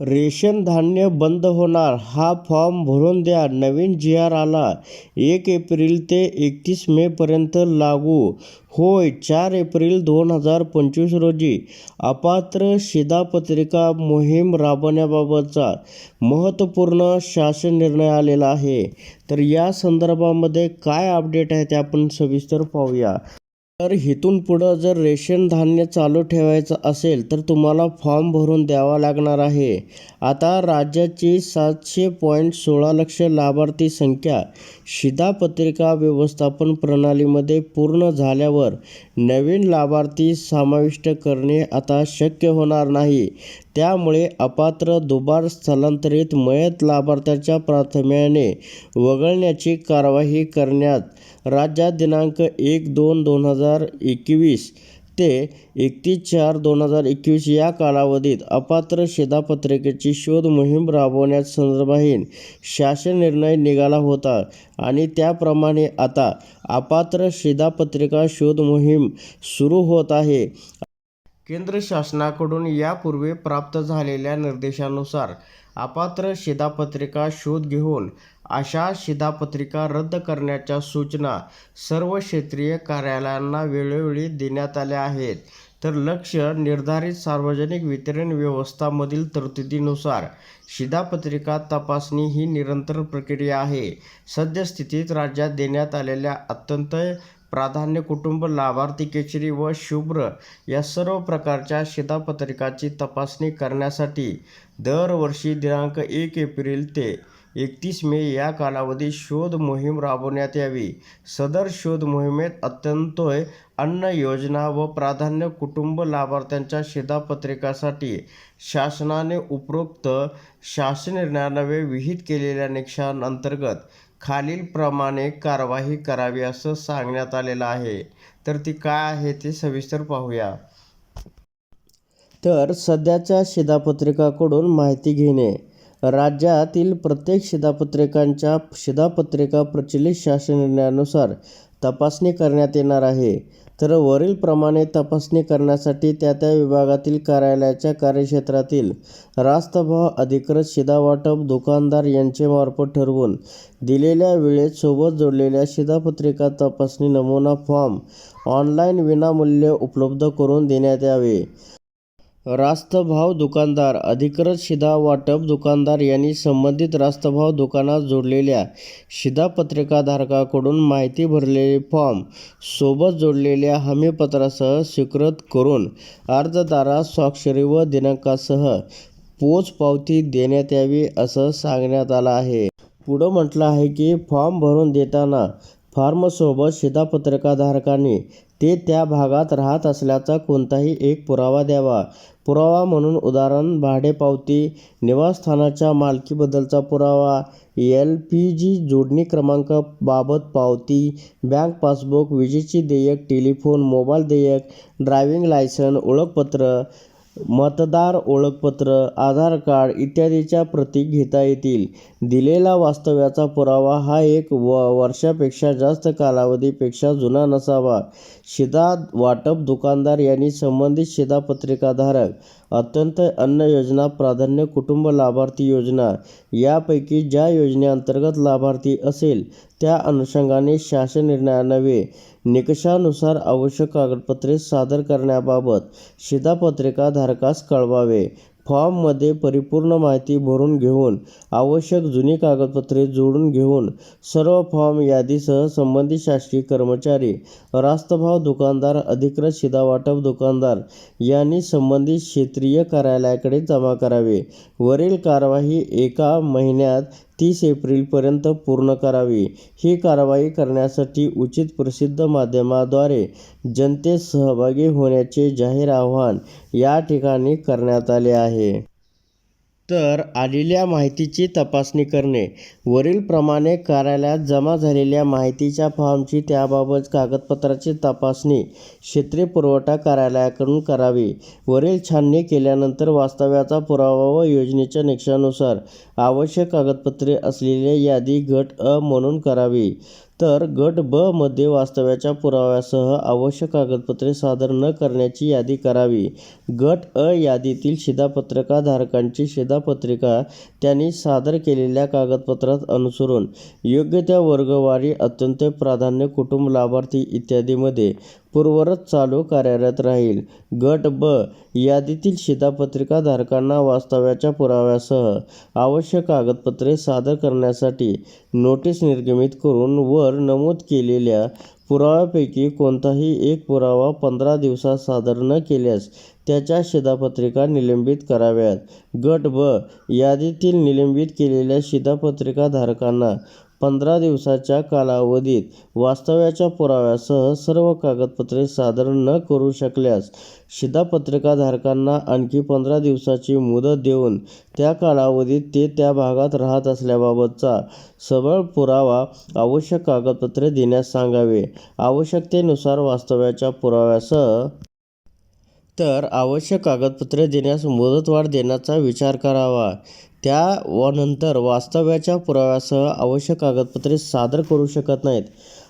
Ration धान्य बंद होणार हा फॉर्म भरून द्या. नवीन जी आर आला. एक एप्रिल ते एकतीस मे पर्यंत लागू. होय चार एप्रिल दोन हजार पंचवीस रोजी. अपात्र शिधापत्रिका मोहीम राबवण्याबाबतचा महत्त्वपूर्ण शासन निर्णय आलेला आहे. तर या संदर्भामध्ये काय अपडेट आहे ते आपण सविस्तर पाहूया. तर इथून पुढं जर रेशन धान्य चालू ठेवायचं असेल तर तुम्हाला फॉर्म भरून द्यावा लागणार आहे. आता राज्याची सातशे पॉईंट सोळा लक्ष लाभार्थी संख्या शिधापत्रिका व्यवस्थापन प्रणालीमध्ये पूर्ण झाल्यावर नवीन लाभार्थी समाविष्ट करणे आता शक्य होणार नाही. त्यामुळे अपात्र दुबार स्थलांतरित मयत लाभार्थ्याच्या प्राथम्याने वगळण्याची कारवाई करण्यात राज्यात दिनांक एक दोन दोन हजार एकवीस ते एकतीस चार दोन हजार एकवीस या कालावधीत अपात्र शिधापत्रिकेची शोध मोहीम राबवण्यासंदर्भात शासन निर्णय निघाला होता आणि त्याप्रमाणे आता अपात्र शिधापत्रिका शोध मोहीम सुरू होत आहे. केंद्र शासनाकडून यापूर्वी प्राप्त झालेल्या निर्देशानुसार अपात्र शिधापत्रिका शोध घेऊन अशा शिधापत्रिका रद्द करण्याच्या सूचना सर्व क्षेत्रीय कार्यालयांना वेळोवेळी देण्यात आल्या आहेत. तर लक्ष निर्धारित सार्वजनिक वितरण व्यवस्थामधील तरतुदीनुसार शिधापत्रिका तपासणी ही निरंतर प्रक्रिया आहे. सद्यस्थितीत राज्यात देण्यात आलेल्या अत्यंत प्राधान्य कुटुंब लाभार्थी केशरी व शुभ्र या सर्व प्रकारच्या शिधापत्रिकाची तपासणी करण्यासाठी दरवर्षी दिनांक एक एप्रिल ते एकतीस मे या कालावधीत शोध मोहीम राबवण्यात यावी. सदर शोध मोहिमेत अत्यंतोय अन्न योजना व प्राधान्य कुटुंब लाभार्थ्यांच्या शिधापत्रिकासाठी शासनाने उपरोक्त शासन निर्णयानवे विहित केलेल्या निकषांअंतर्गत खालीलप्रमाणे कारवाई करावी असं सांगण्यात आलेलं आहे. तर ती काय आहे ते सविस्तर पाहूया. तर सध्याच्या शिधापत्रिकाकडून माहिती घेणे. राज्यातील प्रत्येक शिधापत्रिकांच्या शिधापत्रिका प्रचलित शासन निर्णयानुसार तपासणी करण्यात येणार आहे. तर वरीलप्रमाणे तपासणी करण्यासाठी त्या त्या विभागातील कार्यालयाच्या कार्यक्षेत्रातील रास्तभाव अधिकृत शिधावाटप दुकानदार यांचेमार्फत ठरवून दिलेल्या वेळेत सोबत जोडलेल्या शिधापत्रिका तपासणी नमुना फॉर्म ऑनलाईन विनामूल्य उपलब्ध करून देण्यात यावे. रास्तभाव दुकानदार अधिकृत शिधावाटप दुकानदार यांनी संबंधित रास्तभाव दुकानात जोडलेल्या शिधापत्रिकाधारकाकडून माहिती भरलेले फॉर्म सोबत जोडलेल्या हमीपत्रासह स्वीकृत करून अर्जदारास स्वाक्षरी व दिनांकासह पोचपावती देण्यात यावी असं सांगण्यात आलं आहे. पुढं म्हटलं आहे की फॉर्म भरून देताना फॉर्मसोबत शिधापत्रिकाधारकांनी ते त्या भागात राहत असल्याचा कोणताही एक पुरावा द्यावा. पुरावा म्हणून उदाहरण भाडेपावती निवासस्थानाच्या मालकीबद्दलचा पुरावा एल पी जी जोडणी क्रमांक बाबत पावती बँक पासबुक विजेची देयक टेलिफोन मोबाईल देयक ड्रायव्हिंग लायसन ओळखपत्र मतदार ओळखपत्र आधार कार्ड इत्यादीच्या प्रती घेता येतील. दिलेला वास्तव्याचा पुरावा हा एक व वर्षापेक्षा जास्त कालावधीपेक्षा जुना नसावा. शिधा वाटप दुकानदार यांनी संबंधित शिधापत्रिकाधारक अत्यंत अन्न योजना प्राधान्य कुटुंब लाभार्थी योजना यापैकी ज्या योजनेअंतर्गत लाभार्थी असेल त्या अनुषंगाने शासन निर्णयान्वये निकषानुसार आवश्यक कागदपत्रे सादर करण्याबाबत शिधापत्रिकाधारकास कळवावे. फॉर्ममध्ये परिपूर्ण माहिती भरून घेऊन आवश्यक जुनी कागदपत्रे जोडून घेऊन सर्व फॉर्म यादीसह संबंधित शासकीय कर्मचारी रास्तभाव दुकानदार अधिकृत शिधावाटप दुकानदार यांनी संबंधित क्षेत्रीय कार्यालयाकडे जमा करावे. वरील कार्यवाही एका महिन्यात तीस एप्रिलपर्यंत पूर्ण करावी. ही कारवाई करण्यासाठी उचित प्रसिद्ध माध्यमाद्वारे जनतेस सहभागी होण्याचे जाहीर आवाहन या ठिकाणी करण्यात आले आहे. तर आलेल्या माहितीची तपासणी करणे. वरीलप्रमाणे कार्यालयात जमा झालेल्या माहितीच्या फॉर्मची त्याबाबत कागदपत्राची तपासणी क्षेत्रीय पुरवठा कार्यालयाकडून करावी. वरील छाननी केल्यानंतर वास्तव्याचा पुरावा व योजनेच्या निकषानुसार आवश्यक कागदपत्रे असलेली यादी गट अ म्हणून करावी. तर गट ब मध्ये वास्तव्याच्या पुराव्यासह आवश्यक कागदपत्रे सादर न करण्याची यादी करावी. गट अ यादीतील शिधापत्रकाधारकांची शिधापत्रिका त्यांनी सादर केलेल्या कागदपत्रात अनुसरून योग्य त्या वर्गवारी अत्यंत प्राधान्य कुटुंब लाभार्थी इत्यादीमध्ये पूर्वरत चालू कार्यरत राहील. गट ब यादीतील शिधापत्रिकाधारकांना वास्तव्याच्या पुराव्यासह आवश्यक कागदपत्रे सादर करण्यासाठी नोटीस निर्गमित करून वर नमूद केलेल्या पुराव्यापैकी कोणताही एक पुरावा पंधरा दिवसात सादर न केल्यास त्याच्या शिधापत्रिका निलंबित कराव्यात. गट ब. यादीतील निलंबित केलेल्या शिधापत्रिकाधारकांना पंधरा दिवसाच्या कालावधीत वास्तव्याच्या पुराव्यासह सर्व कागदपत्रे सादर न करू शकल्यास शिधापत्रिकाधारकांना आणखी पंधरा दिवसाची मुदत देऊन त्या कालावधीत ते त्या भागात राहत असल्याबाबतचा सबळ पुरावा आवश्यक कागदपत्रे देण्यास सांगावे. आवश्यकतेनुसार वास्तव्याच्या पुराव्यासह तर आवश्यक कागदपत्रे देण्यास मुदतवाढ देण्याचा विचार करावा. त्या व नंतर वास्तव्याच्या पुराव्यासह आवश्यक कागदपत्रे सादर करू शकत नाहीत.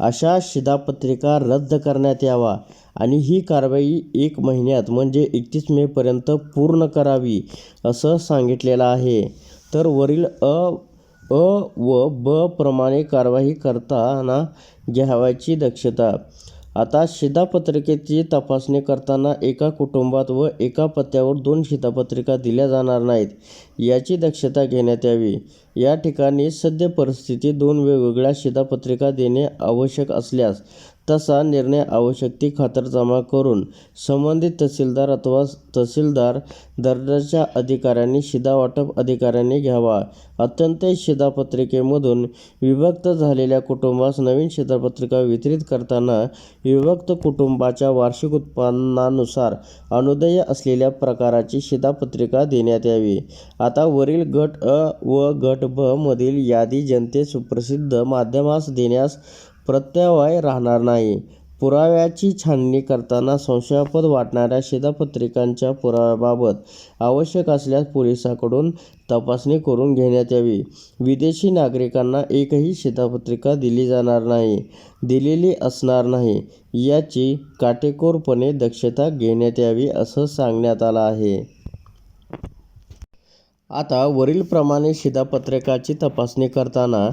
अशा शिधापत्रिका रद्द करण्यात यावा आणि ही कारवाई एक महिन्यात म्हणजे एकतीस मेपर्यंत पूर्ण करावी असं सांगितलेलं आहे. तर वरील अ अ व ब प्रमाणे कारवाई करताना घ्यावयाची दक्षता. आता शिधापत्रिकेची तपासणी करताना एका कुटुंबात व एका पत्त्यावर दोन शिधापत्रिका दिल्या जाणार नाहीत याची दक्षता घेण्यात यावी. या ठिकाणी सद्य परिस्थितीत दोन वेगवेगळ्या शिधापत्रिका देणे आवश्यक असल्यास तसा निर्णय आवश्यक ती खातरजमा करून संबंधित तहसीलदार अथवा तहसीलदार दर्जाच्या अधिकाऱ्यांनी शिधावाटप अधिकाऱ्यांनी घ्यावा. अत्यंत शिधापत्रिकेमधून विभक्त झालेल्या कुटुंबास नवीन शिधापत्रिका वितरित करताना विभक्त कुटुंबाच्या वार्षिक उत्पन्नानुसार अनुदेय असलेल्या प्रकाराची शिधापत्रिका देण्यात यावी. आता वरील गट अ व गट ब मधील यादी जनतेस सुप्रसिद्ध माध्यमास देण्यास प्रत्यवाय राहणार नाही. पुराव्याची छाननी करताना संशयास्पद वाटणाऱ्या शिधापत्रिकांच्या पुराव्याबाबत आवश्यक असल्यास पोलिसांकडून तपासणी करून घेण्यात यावी. विदेशी नागरिकांना एकही शिधापत्रिका दिली जाणार नाही दिलेली असणार नाही याची काटेकोरपणे दक्षता घेण्यात यावी असं सांगण्यात आलं आहे. आता वरीलप्रमाणे शिधापत्रकाची तपासणी करताना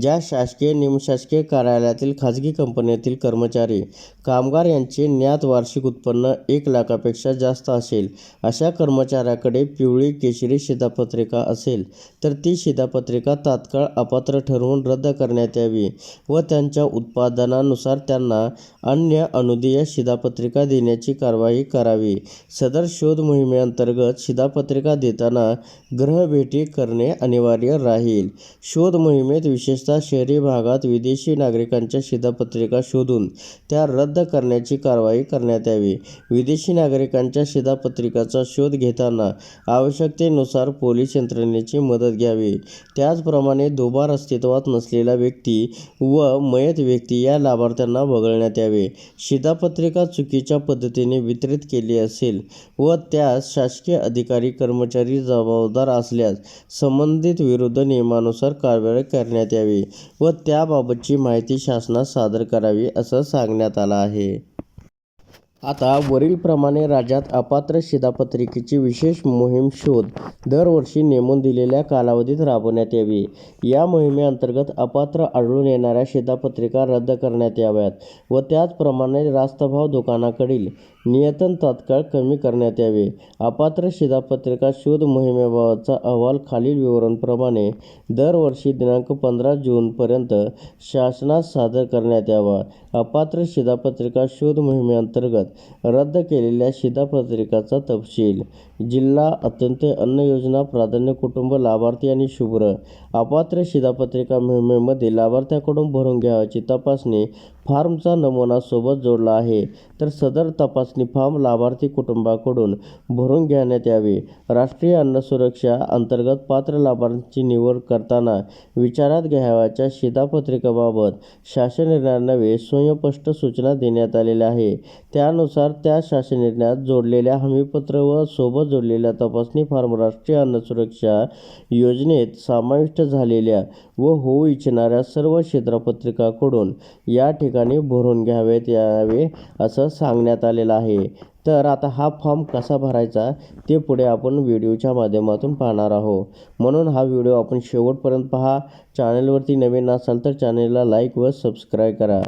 ज्या शासकीय निमशासकीय कार्यालयातील खाजगी कंपन्यातील कर्मचारी कामगार यांचे ज्ञात वार्षिक उत्पन्न एक लाखापेक्षा जास्त असेल अशा कर्मचाऱ्याकडे पिवळी केशरी शिधापत्रिका असेल तर ती शिधापत्रिका तात्काळ अपात्र ठरवून रद्द करण्यात यावी व त्यांच्या उत्पादनानुसार त्यांना अन्य अनुदेय शिधापत्रिका देण्याची कारवाई करावी. सदर शोध मोहिमेअंतर्गत शिधापत्रिका देताना ग्रहभेटी करणे अनिवार्य राहील. शोध मोहिमेत विशेषतः शहरी भागात विदेशी नागरिकांच्या शिधापत्रिका शोधून त्या रद्द करण्याची कारवाई करण्यात यावी. विदेशी नागरिकांच्या शिधापत्रिकाचा शोध घेताना आवश्यकतेनुसार पोलीस यंत्रणेची मदत घ्यावी. त्याचप्रमाणे दुबार अस्तित्वात नसलेला व्यक्ती व मयत व्यक्ती या लाभार्थ्यांना वगळण्यात यावे. शिधापत्रिका चुकीच्या पद्धतीने वितरित केली असेल व त्यास शासकीय अधिकारी कर्मचारी जबाबदार असल्यास संबंधित विरुद्ध नियमानुसार कारवाई करण्यात यावी व त्याबाबतची माहिती शासनास सादर करावी असं सांगण्यात आलं आहे. आता वरीलप्रमाणे राज्यात अपात्र शिधापत्रिकेची विशेष मोहीम शोध दरवर्षी नेमून दिलेल्या कालावधीत राबवण्यात यावी. या मोहिमेअंतर्गत अपात्र आढळून येणाऱ्या शिधापत्रिका रद्द करण्यात याव्यात व त्याचप्रमाणे रास्तभाव दुकानाकडील नियतन तात्काळ कमी करण्यात यावे. अपात्र शिधापत्रिका शोध मोहिमेबाबतचा अहवाल खालील विवरणप्रमाणे दरवर्षी दिनांक पंधरा जूनपर्यंत शासनास सादर करण्यात यावा. अपात्र शिधापत्रिका शोध मोहिमेअंतर्गत रद्द केलेल्या शिधापत्रिकाचा तपशील. जिल्हा अत्यंत अन्न योजना प्राधान्य कुटुंब लाभार्थी आणि शुभ्र. अपात्र शिधापत्रिका मोहिमेमध्ये लाभार्थ्याकडून भरून घ्यावयाची तपासणी फॉर्मचा नमुना सोबत जोडला आहे. तर सदर तपासणी फॉर्म लाभार्थी कुटुंबाकडून भरून घेण्यात यावे. राष्ट्रीय अन्न सुरक्षा अंतर्गत पात्र लाभार्थ्यांची निवड करताना विचारात घ्यावयाच्या शिधापत्रिकेबाबत शासन निर्णयान्वये स्वयंस्पष्ट सूचना देण्यात आलेल्या आहे त्यानुसार त्या शासन निर्णयात जोडलेल्या हमीपत्र व सोबत जोडलेल्या तपासणी फॉर्म राष्ट्रीय अन्न सुरक्षा योजनेत समाविष्ट झालेल्या व होऊ इच्छिणाऱ्या सर्व क्षेत्रपत्रिकाकडून या ठिकाणी भरून घ्यावेत यावे असं सांगण्यात आलेलं आहे. तर आता हा फॉर्म कसा भरायचा ते पुढे आपण व्हिडिओच्या माध्यमातून पाहणार आहोत. म्हणून हा व्हिडिओ आपण शेवटपर्यंत पहा. चॅनलवरती नवीन असाल तर चॅनलला लाईक व सबस्क्राईब करा.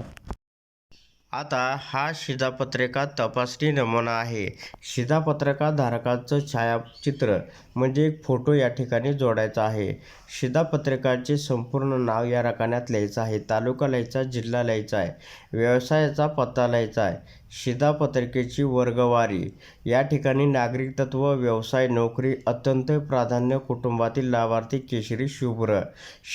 आता हा शिधापत्रिका तपासणी नमुना आहे. शिधापत्रिका धारकाचं छायाचित्र म्हणजे एक फोटो या ठिकाणी जोडायचा आहे. शिधापत्रिकाचे संपूर्ण नाव या रकान्यात लिहायचं आहे. तालुका लिहायचा जिल्हा लिहायचा आहे. व्यवसायाचा पत्ता लिहायचा आहे. शिधापत्रिकेची वर्गवारी. या ठिकाणी नागरिकत्व व्यवसाय नोकरी अत्यंत प्राधान्य कुटुंबातील लाभार्थी केशरी शुभ्र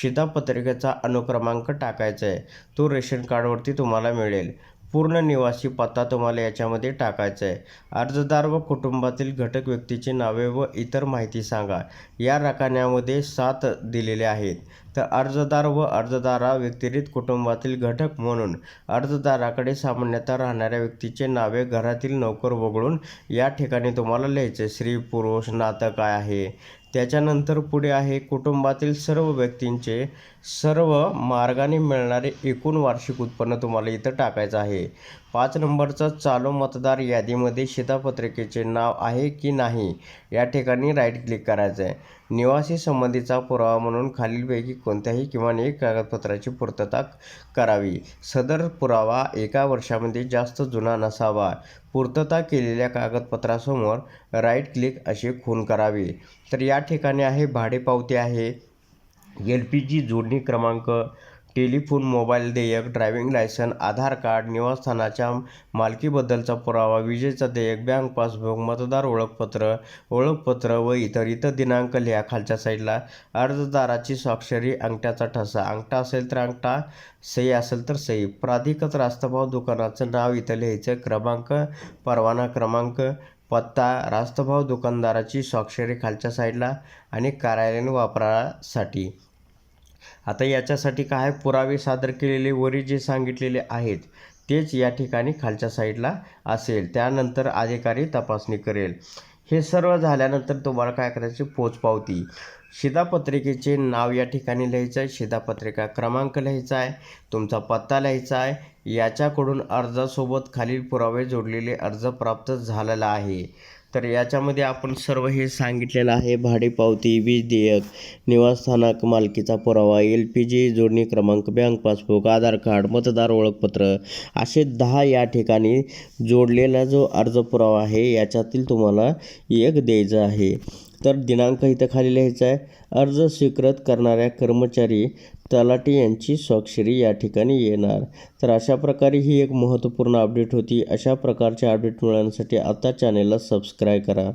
शिधापत्रिकेचा अनुक्रमांक टाकायचा आहे तो रेशन कार्डवरती तुम्हाला मिळेल. पूर्ण निवासी पत्ता तुम्हाला याच्यामध्ये टाकायचा आहे अर्जदार व कुटुंबातील घटक व्यक्तीची नावे व इतर माहिती सांगा. या रकान्यामध्ये सात दिलेले आहेत. तर अर्जदार व अर्जदारा व्यतिरिक्त कुटुंबातील घटक म्हणून अर्जदाराकडे सामान्यतः राहणाऱ्या व्यक्तीचे नावे घरातील नोकर वगळून या ठिकाणी तुम्हाला लिहायचे. स्त्री पुरुष नातं काय आहे? त्याच्यानंतर पुढे आहे कुटुंबातील सर्व व्यक्तींचे सर्व मार्गाने मिळणारे एकूण वार्षिक उत्पन्न तुम्हाला इथं टाकायचं आहे. पाच नंबरचं चालू मतदार यादीमध्ये शिधापत्रिकेचे नाव आहे की नाही या ठिकाणी राईट क्लिक करायचं आहे निवासी संबंधीचा पुरावा म्हणून खालीलपैकी कोणत्याही किमान एक कागदपत्राची पूर्तता करावी. सदर पुरावा एका वर्षामध्ये जास्त जुना नसावा. पूर्तता केलेल्या कागदपत्रासमोर राईट क्लिक अशी खून करावी. तर या ठिकाणी आहे भाडेपावती आहे. एल पी जी जोडणी क्रमांक टेलिफोन मोबाईल देयक ड्रायव्हिंग लायसन आधार कार्ड निवासस्थानाच्या मालकीबद्दलचा पुरावा विजेचा देयक बँक पासबुक मतदार ओळखपत्र ओळखपत्र व इतर इतर दिनांक लिहा खालच्या साईडला. अर्जदाराची स्वाक्षरी अंगठ्याचा ठसा. अंगठा असेल तर अंगठा सही असेल तर सही प्राधिकृत रास्तभाव दुकानाचं नाव इथं लिहायचं. क्रमांक परवाना क्रमांक पत्ता रास्तभाव दुकानदाराची स्वाक्षरी खालच्या साईडला आणि कार्यालयीन वापरासाठी. आता याच्यासाठी काय पुरावे सादर केलेले वरी जे सांगितलेले आहेत तेच या ठिकाणी खालच्या साईडला असेल. त्यानंतर अधिकारी तपासणी करेल. हे सर्व झाल्यानंतर तुम्हाला काय करायचे? पोचपावती शिधापत्रिकेचे नाव या ठिकाणी लिहायचं आहे. शिधापत्रिका क्रमांक लिहायचा आहे. तुमचा पत्ता लिहायचा आहे. याच्याकडून अर्जासोबत खालील पुरावे जोडलेले अर्ज प्राप्त झालेला आहे. तर याच्यामध्ये आपण सर्व हे सांगितलेलं आहे. भाडेपावती वीज देयक निवासस्थानक मालकीचा पुरावा एल पी जी जोडणी क्रमांक बँक पासबुक आधार कार्ड मतदार ओळखपत्र असे दहा या ठिकाणी जोडलेला जो अर्ज पुरावा आहे याच्यातील तुम्हाला एक द्यायचं आहे. तर दिनांक इथं खाली लिहायचा आहे. अर्ज स्वीकृत करणाऱ्या कर्मचारी तलाठी यांची स्वाक्षरी या ठिकाणी येणार. तर अशा प्रकारे ही एक महत्त्वपूर्ण अपडेट होती. अशा प्रकारच्या अपडेट मिळवण्यासाठी आता चॅनेलला सबस्क्राईब करा.